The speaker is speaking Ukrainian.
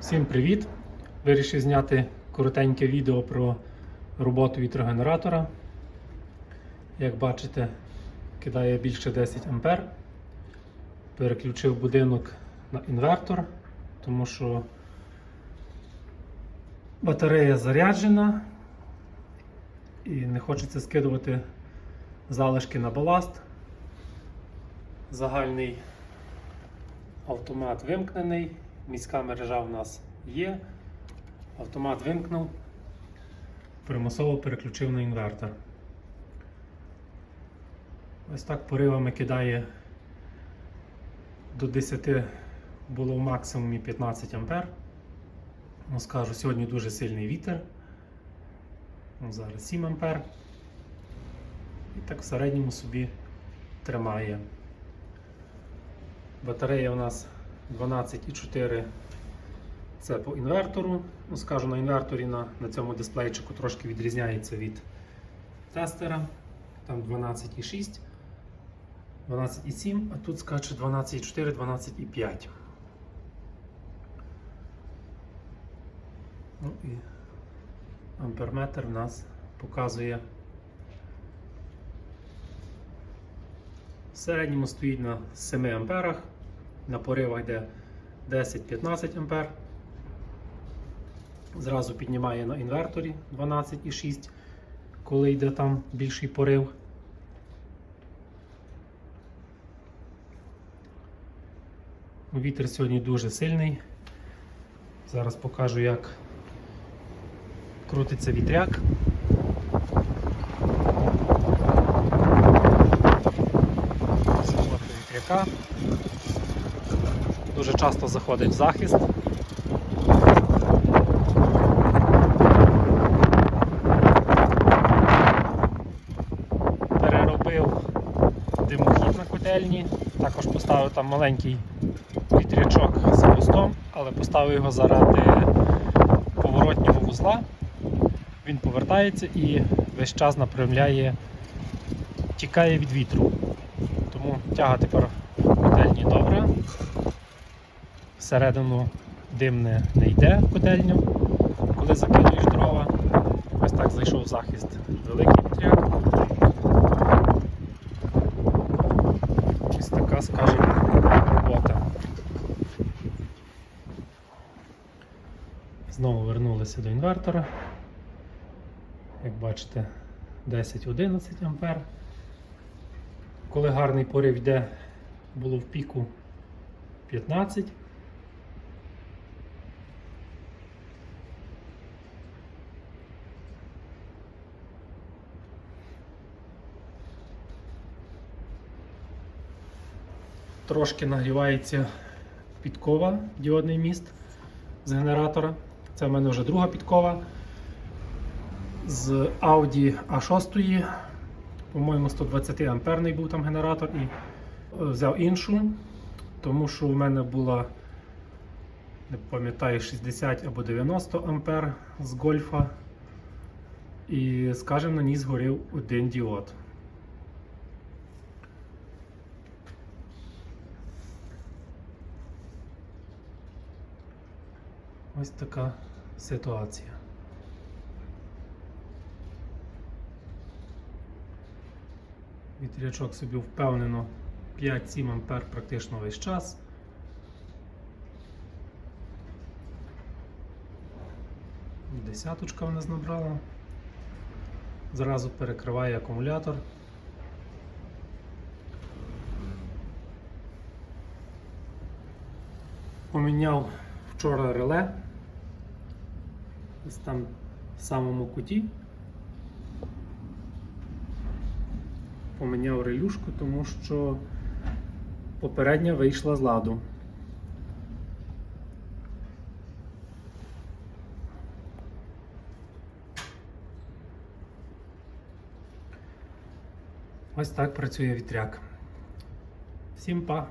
Всім привіт! Вирішив зняти коротеньке відео про роботу вітрогенератора. Як бачите, кидає більше 10 А. Переключив будинок на інвертор, тому що батарея заряджена і не хочеться скидувати залишки на баласт. Загальний автомат вимкнений, міська мережа в нас є. Автомат вимкнув, примусово переключив на інвертор. Ось так поривами кидає до 10 було в максимумі 15 А. Ну, скажу, сьогодні дуже сильний вітер. Ну, зараз 7 А. І так в середньому собі тримає. Батарея у нас 12,4 це по інвертору. Ну, скажу, на інверторі на, на цьому дисплейчику трошки відрізняється від тестера. Там 12,6, 12,7, а тут скаче 12,4, 12,5. Ну і амперметр в нас показує. В середньому стоїть на 7 амперах, на поривах йде 10-15 ампер. Зразу піднімає на інверторі 12,6, коли йде там більший порив. Вітер сьогодні дуже сильний. Зараз покажу, як крутиться вітряк. Вітряка. Дуже часто заходить в захист. Переробив димохід на котельні, також поставив там маленький вітрячок з хвостом, але поставив його заради поворотнього вузла. Він повертається і весь час напрямляє, тікає від вітру. Тому тяга тепер котельні добре. Всередину дим не, не йде в котельню, коли закидуєш дрова. Ось так зайшов захист великий вітряк. Ось така, скажімо, робота. Знову вернулися до інвертора. Як бачите, 10-11 ампер. Коли гарний порив йде, було в піку 15. Трошки нагрівається підкова, діодний міст з генератора. Це в мене вже друга підкова. З Audi A6 по-моєму, 120 амперний був там генератор і е, взяв іншу, тому що у мене була, не пам'ятаю, 60 або 90 ампер з гольфа. І, скажімо, на ній згорів один діод. Ось така ситуація. Вітрячок собі впевнено 5-7 ампер практично весь час. Десяточка в нас набрала. Зразу перекриває акумулятор. Поміняв вчора реле. Ось там в самому куті. поміняв релюшку, тому що попередня вийшла з ладу. Ось так працює вітряк. Всім па!